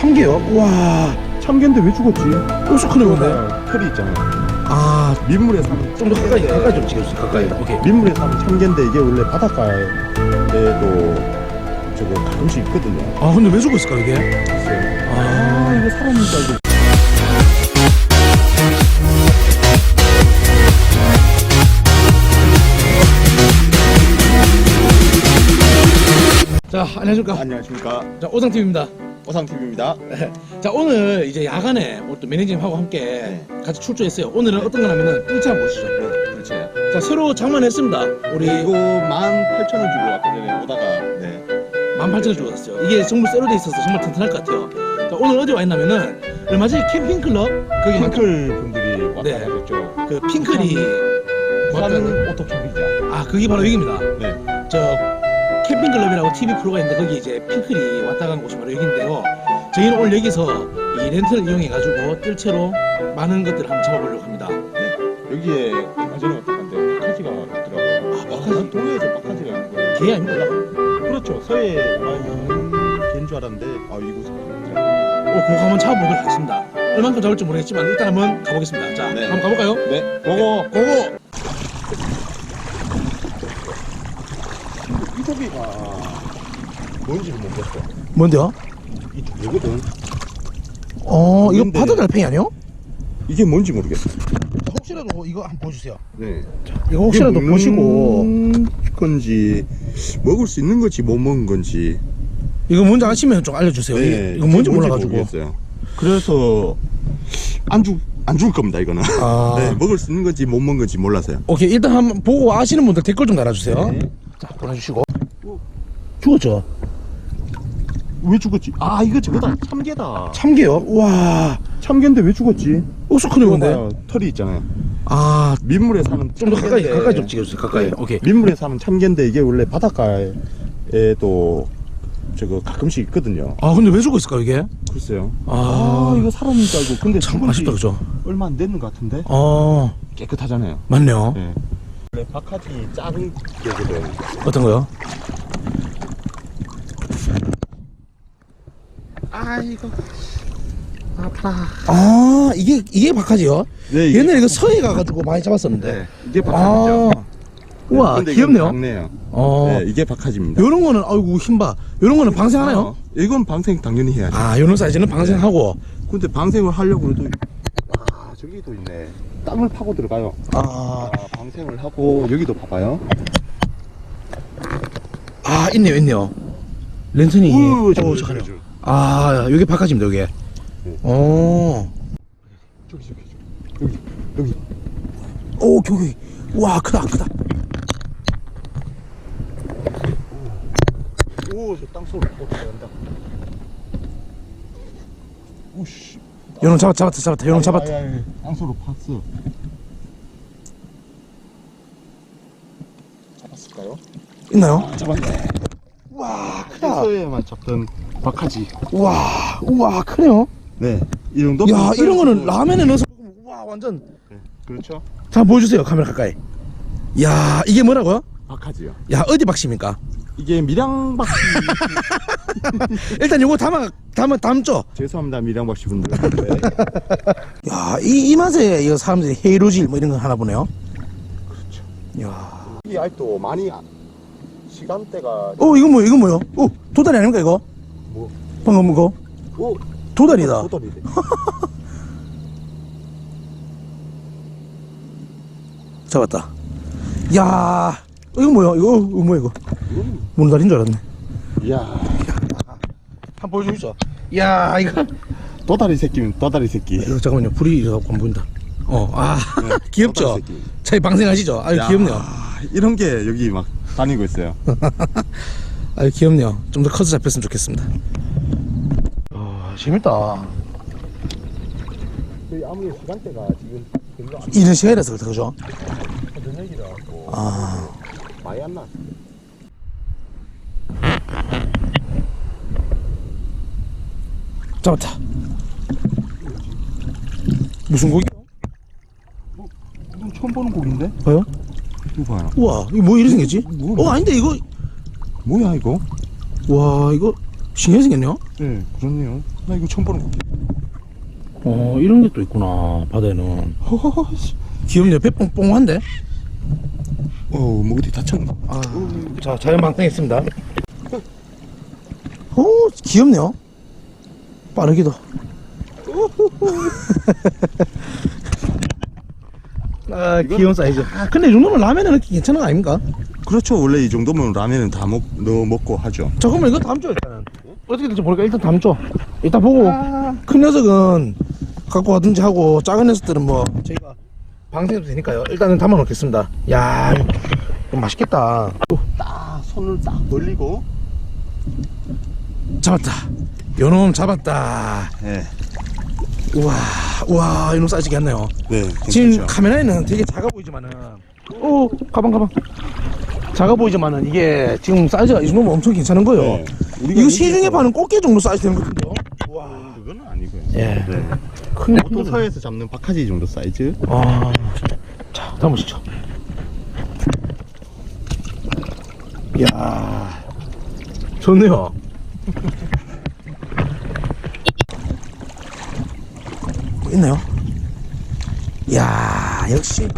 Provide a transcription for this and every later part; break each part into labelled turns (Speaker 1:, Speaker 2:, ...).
Speaker 1: 참개요? 와 참개인데 왜 죽었지? 엄청 크네 근데
Speaker 2: 털이 있잖아요.
Speaker 1: 아
Speaker 2: 민물에 사는
Speaker 1: 좀 더 가까이 가까이 좀 찍어주세요 가까이 오케이
Speaker 2: 민물에 사는 참개인데 이게 원래 바닷가에도 저거 가끔씩 있거든요.
Speaker 1: 아 근데 왜 죽었을까 이게?
Speaker 2: 글쎄요.
Speaker 1: 아
Speaker 2: 이거 사람인 줄 알고.
Speaker 1: 자 안녕하십니까
Speaker 2: 안녕하십니까.
Speaker 1: 자 오상TV입니다
Speaker 2: 오상TV입니다.
Speaker 1: 자 오늘 이제 야간에 오늘 또 매니저님하고 함께 같이 출조했어요 오늘은 어떤 거냐면은 뜰채 한번 보시죠
Speaker 2: 그렇지.
Speaker 1: 자 새로 장만했습니다 우리
Speaker 2: 이거 18,000원 주고 아까 전에 오다가 네.
Speaker 1: 18,000원 주고 샀어요 이게 정말 쇠로 돼 있어서 정말 튼튼할 것 같아요 자 오늘 어디 와 있냐면은 얼마 전에 캠핑 클럽 거기 한-
Speaker 2: 핑클 분들이 왔다
Speaker 1: 네.
Speaker 2: 가셨죠.
Speaker 1: 그 핑클이 왔다는
Speaker 2: 오토 캠핑장.
Speaker 1: 아 그게 바로 여기입니다
Speaker 2: 네.
Speaker 1: 저 캠핑클럽이라고 TV 프로가 있는데 거기 이제 핑클이 왔다 간 곳이 바로 여기인데요. 저희는 오늘 여기서 이 렌트를 이용해 가지고 뜰채로 많은 것들을 한번 잡아보려고 합니다.
Speaker 2: 여기에 얼마 전에 왔다 갔는데 바카지가 있더라고요.
Speaker 1: 아, 바카지?
Speaker 2: 동해에서 바카지가 있는 거예요.
Speaker 1: 개 아닙니까?
Speaker 2: 그렇죠. 서해에 많이 있는 개인 줄 알았는데 아 이곳에 있더라고요.
Speaker 1: 어, 그거 한번 잡아보도록 하겠습니다. 얼만큼 잡을지 모르겠지만 일단 한번 가보겠습니다. 자,
Speaker 2: 네.
Speaker 1: 한번 가볼까요?
Speaker 2: 네. 고고.
Speaker 1: 고고!
Speaker 2: 고기가 뭔지를 모르겠어.
Speaker 1: 뭔데요?
Speaker 2: 이 두개거든.
Speaker 1: 어,
Speaker 2: 이거 바다
Speaker 1: 달팽이 아니요?
Speaker 2: 이게 뭔지 모르겠어.
Speaker 1: 혹시라도 이거 한번 보여주세요.
Speaker 2: 네.
Speaker 1: 이거 혹시라도
Speaker 2: 이게 먹는
Speaker 1: 보시고
Speaker 2: 건지 먹을 수 있는 건지 못 먹은 건지
Speaker 1: 이거 뭔지 아시면 좀 알려주세요.
Speaker 2: 네,
Speaker 1: 이거 뭔지 몰라가지고.
Speaker 2: 모르겠어요. 그래서 안죽안 죽을 겁니다 이거는.
Speaker 1: 아.
Speaker 2: 네, 먹을 수 있는 건지 못 먹은 건지 몰라서요.
Speaker 1: 오케이 일단 한번 보고 아시는 분들 댓글 좀 달아주세요.
Speaker 2: 네.
Speaker 1: 자 보내주시고. 죽었죠?
Speaker 2: 왜 죽었지? 아 이거 저거다 참개다.
Speaker 1: 참개요? 와
Speaker 2: 참개인데 왜 죽었지?
Speaker 1: 억수 크네 근데.
Speaker 2: 봐요, 털이 있잖아요.
Speaker 1: 아,
Speaker 2: 민물에 사는
Speaker 1: 좀 더 가까이,
Speaker 2: 참개인데
Speaker 1: 가까이 좀 찍어주세요. 가까이.
Speaker 2: 네.
Speaker 1: 오케이.
Speaker 2: 민물에 사는 참개인데 이게 원래 바닷가에도 저거 가끔씩 있거든요.
Speaker 1: 아, 근데 왜 죽었을까, 이게?
Speaker 2: 글쎄요.
Speaker 1: 아,
Speaker 2: 이거 사람인 줄 알고 근데
Speaker 1: 참
Speaker 2: 죽은 지
Speaker 1: 아쉽다, 그죠?
Speaker 2: 얼마 안 됐는 것 같은데
Speaker 1: 어,
Speaker 2: 깨끗하잖아요.
Speaker 1: 맞네요.
Speaker 2: 네. 원래 바카지 작은 게거든.
Speaker 1: 어떤 거요?
Speaker 2: 아이고.
Speaker 1: 아, 이게, 이게 박하지요?
Speaker 2: 네,
Speaker 1: 옛날에 이거 서해 가가지고 많이 잡았었는데.
Speaker 2: 네, 이게
Speaker 1: 아,
Speaker 2: 바카지죠.
Speaker 1: 우와,
Speaker 2: 근데 이건
Speaker 1: 귀엽네요.
Speaker 2: 작네요.
Speaker 1: 어,
Speaker 2: 네, 이게 바카지입니다.
Speaker 1: 요런 거는, 아이고, 힘봐. 요런 거는 방생하나요?
Speaker 2: 어, 이건 방생 당연히 해야죠.
Speaker 1: 아, 요런 사이즈는 방생하고.
Speaker 2: 근데 방생을 하려고 해도 아, 저기도 있네. 땅을 파고 들어가요.
Speaker 1: 아,
Speaker 2: 아, 방생을 하고 여기도 봐봐요.
Speaker 1: 아, 있네요, 있네요. 랜턴이.
Speaker 2: 우,
Speaker 1: 오,
Speaker 2: 저기,
Speaker 1: 잠깐만요.
Speaker 2: 저기,
Speaker 1: 아, 박하지입니다, 요게.
Speaker 2: 네.
Speaker 1: 어.
Speaker 2: 저기 저기 저기 여기 여기
Speaker 1: 오, 교기. 와, 크다, 크다.
Speaker 2: 오 저 땅속 어 들어간다. 오씨.
Speaker 1: 요놈 잡았다, 잡았다, 잡았다. 요놈 잡았다.
Speaker 2: 땅속으로 팠어. 잡았을까요?
Speaker 1: 있나요?
Speaker 2: 잡았네.
Speaker 1: 와, 크다.
Speaker 2: 서해에만 잡던 박하지.
Speaker 1: 우와, 우와, 크네요.
Speaker 2: 네. 이 정도.
Speaker 1: 야, 이런 거는 라면에 넣어서 먹으면, 우와, 완전.
Speaker 2: 그렇죠.
Speaker 1: 자, 보여주세요, 카메라 가까이. 야, 이게 뭐라고요?
Speaker 2: 박하지요.
Speaker 1: 야, 어디 박씨입니까?
Speaker 2: 이게 밀양박씨.
Speaker 1: 일단 요거 담아, 담아, 담죠?
Speaker 2: 죄송합니다 밀양박씨 분들. 네.
Speaker 1: 야, 이, 이 맛에 이거 사람들이 헤이로질 뭐 이런 거 하나 보네요. 그렇죠. 야.
Speaker 2: 이 아직도 많이 안- 시간대가
Speaker 1: 어, 이거 뭐, 이거 뭐요? 어, 도다리 아닙니까, 이거?
Speaker 2: 뭐
Speaker 1: 방금 이거?
Speaker 2: 오,
Speaker 1: 도다리다.
Speaker 2: 도다리네.
Speaker 1: 잡았다. 야, 이거 뭐야? 이거, 이거 뭐야, 이거? 문다리인 줄 알았네.
Speaker 2: 이야
Speaker 1: 한 번 보여주시죠. 야, 이거.
Speaker 2: 도다리 새끼면 도다리 새끼.
Speaker 1: 이거 잠깐만요. 불이 이래갖고 안 보인다. 어, 아, 귀엽죠?
Speaker 2: 도다리 새끼.
Speaker 1: 저희 방생하시죠? 아유,
Speaker 2: 야,
Speaker 1: 귀엽네요.
Speaker 2: 이런 게 여기 막 다니고 있어요.
Speaker 1: 아유, 귀엽네요. 좀 더 커서 잡혔으면 좋겠습니다. 아, 재밌다.
Speaker 2: 저희 아무리 시간대가 지금
Speaker 1: 이런 시간이라서 그렇다, 그죠?
Speaker 2: 저녁이라
Speaker 1: 아,
Speaker 2: 많이 안 나.
Speaker 1: 잡았다. 무슨 고기?
Speaker 2: 이건 처음 보는 곡인데?
Speaker 1: 봐요?
Speaker 2: 이거 봐요.
Speaker 1: 우와, 이거 뭐 이렇게 생겼지?
Speaker 2: 뭐,
Speaker 1: 어, 아닌데, 이거.
Speaker 2: 뭐야 이거?
Speaker 1: 와, 이거. 신기하게 생겼네요.
Speaker 2: 네, 그렇네요. 나 이거 처음 보는 거.
Speaker 1: 어, 이런 게 또 있구나, 바다에는.
Speaker 2: 허허허. 씨.
Speaker 1: 귀엽네요. 배 뽕뽕한데?
Speaker 2: 어, 뭐 어디 다쳤나?
Speaker 1: 아, 자, 자연방탕 있습니다. 오, 귀엽네요. 빠르기도. 아, 귀여운 사이즈. 근데 이 정도면 넣기 괜찮은 거 아닙니까?
Speaker 2: 그렇죠. 원래 이 정도면 라면은 다 먹, 넣어 먹고 하죠.
Speaker 1: 잠깐만, 이거 담죠, 일단은. 어떻게 될지 모르니까 일단 담죠. 이따 보고. 큰 녀석은 갖고 가든지 하고, 작은 녀석들은 뭐, 저희가 방생해도 되니까요. 일단은 담아 놓겠습니다. 야, 이거 맛있겠다.
Speaker 2: 딱 손을 딱 벌리고.
Speaker 1: 잡았다. 요놈 잡았다.
Speaker 2: 네.
Speaker 1: 우와, 우와, 이놈 사이즈 괜찮네요.
Speaker 2: 네.
Speaker 1: 지금
Speaker 2: 괜찮죠.
Speaker 1: 카메라에는 되게 작아 보이지만은, 오, 가방, 가방. 작아 보이지만은 이게 지금 사이즈가 이 정도면 엄청 괜찮은 거예요.
Speaker 2: 네. 우리가
Speaker 1: 이거 시중에 파는 꽃게 정도 사이즈 되는 것 같은데요? 와,
Speaker 2: 그거는 아니고요.
Speaker 1: 예.
Speaker 2: 네.
Speaker 1: 큰
Speaker 2: 보통 서해에서 잡는 박하지 정도 사이즈.
Speaker 1: 아, 자, 담으시죠. 이야, 좋네요. 뭐 있나요? 이야, 역시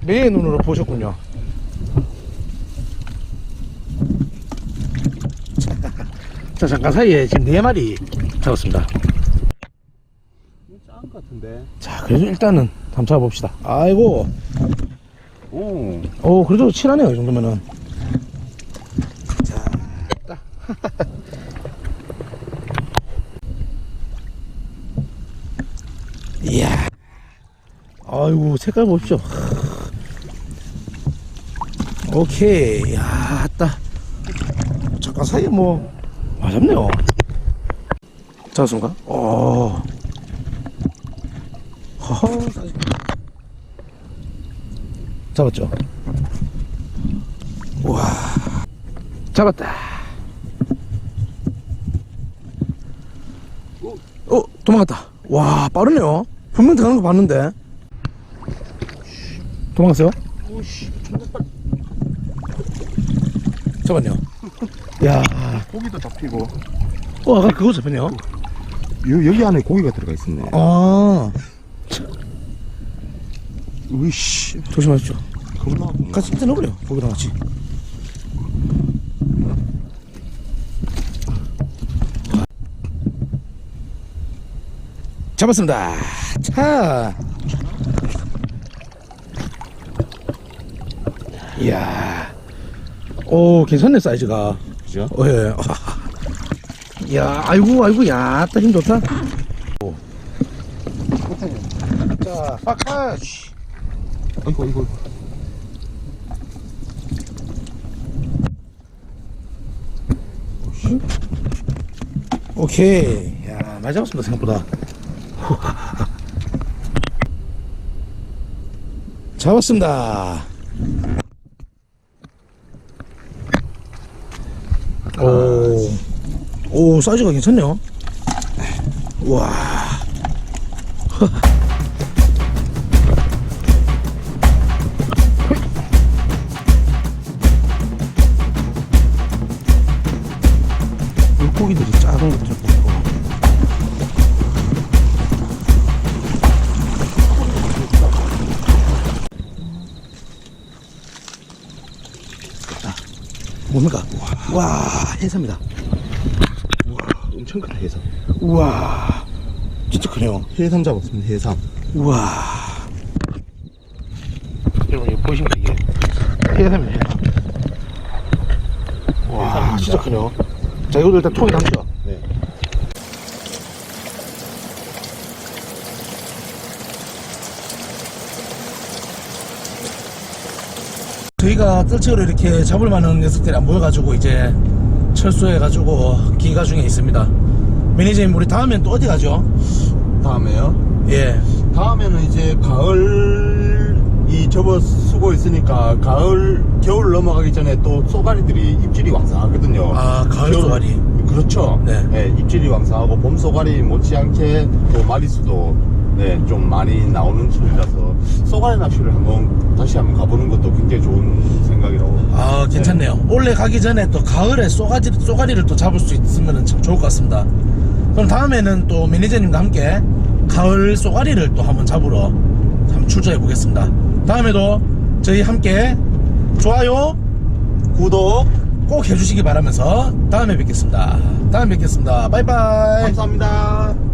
Speaker 1: 매의 눈으로 보셨군요. 자, 잠깐 사이에 지금 네 마리 잡았습니다.
Speaker 2: 짠 같은데.
Speaker 1: 자, 그래도 일단은 담 잡아봅시다. 아이고,
Speaker 2: 오.
Speaker 1: 오, 그래도 칠하네요, 이 정도면은. 자, 딱. 이야. 아이고, 색깔 보십시오. 오케이. 야, 따. 잠깐 사이에 뭐, 맞았네요. 잡았습니까? 어. 허허. 잡았죠? 와 잡았다 어 도망갔다 와 빠르네요 분명 들어가는 거 봤는데 도망갔어요?
Speaker 2: 오씨.
Speaker 1: 잡았네요 야.
Speaker 2: 고기도 잡히고.
Speaker 1: 어, 아까 그거 잡혔네요.
Speaker 2: 여, 여기 안에 고기가 들어가 있었네.
Speaker 1: 아.
Speaker 2: 으이씨.
Speaker 1: 조심하십시오.
Speaker 2: 겁나.
Speaker 1: 같이 일단 넣어버려 거기다 같이. 잡았습니다. 차. 이야. 오 괜찮네 사이즈가
Speaker 2: 그죠?
Speaker 1: 어, 예. 야 아이고 아이고 야 따 힘 좋다 오. 자 파카
Speaker 2: 아이고, 아이고.
Speaker 1: 오케이. 야, 많이 잡았습니다, 생각보다. 잡았습니다. 오, 오, 사이즈가 괜찮네요. 와. 물고기들이 작은 것들 보고. 아, 뭡니까? 와, 해삼이다.
Speaker 2: 엄청 크다, 해삼.
Speaker 1: 우와, 진짜 크네요.
Speaker 2: 해삼 잡았습니다, 해삼.
Speaker 1: 우와. 여러분, 이거 보이십니까? 이게 해삼이에요, 해삼. 와,
Speaker 2: 해삼입니다.
Speaker 1: 진짜 크네요. 자, 이것도 일단 통에 담죠.
Speaker 2: 네.
Speaker 1: 저희가 뜰채로 이렇게 잡을 만한 녀석들이 안 보여가지고 이제 철수해가지고 기가 중에 있습니다. 매니저님 우리 다음엔 또 어디 가죠?
Speaker 2: 다음에요.
Speaker 1: 예.
Speaker 2: 다음에는 이제 가을 이 접어 쓰고 있으니까 가을 겨울 넘어가기 전에 또 쏘가리들이 입질이 왕성하거든요.
Speaker 1: 아 가을
Speaker 2: 겨울-
Speaker 1: 쏘가리.
Speaker 2: 그렇죠.
Speaker 1: 네.
Speaker 2: 입질이 왕성하고 봄 쏘가리 못지않게 또 마리수도 네, 좀 많이 나오는 소리라서 쏘가리 낚시를 한번 다시 한번 가보는 것도 굉장히 좋은 생각이라고.
Speaker 1: 아 괜찮네요. 올해 가기 전에 또 가을에 쏘가지, 쏘가리를 또 잡을 수 있으면 참 좋을 것 같습니다. 그럼 다음에는 또 매니저님과 함께 가을 쏘가리를 또 한번 잡으러 한번 출조해 보겠습니다. 다음에도 저희 함께 좋아요
Speaker 2: 구독
Speaker 1: 꼭 해주시기 바라면서 다음에 뵙겠습니다. 다음에 뵙겠습니다. 바이바이.
Speaker 2: 감사합니다.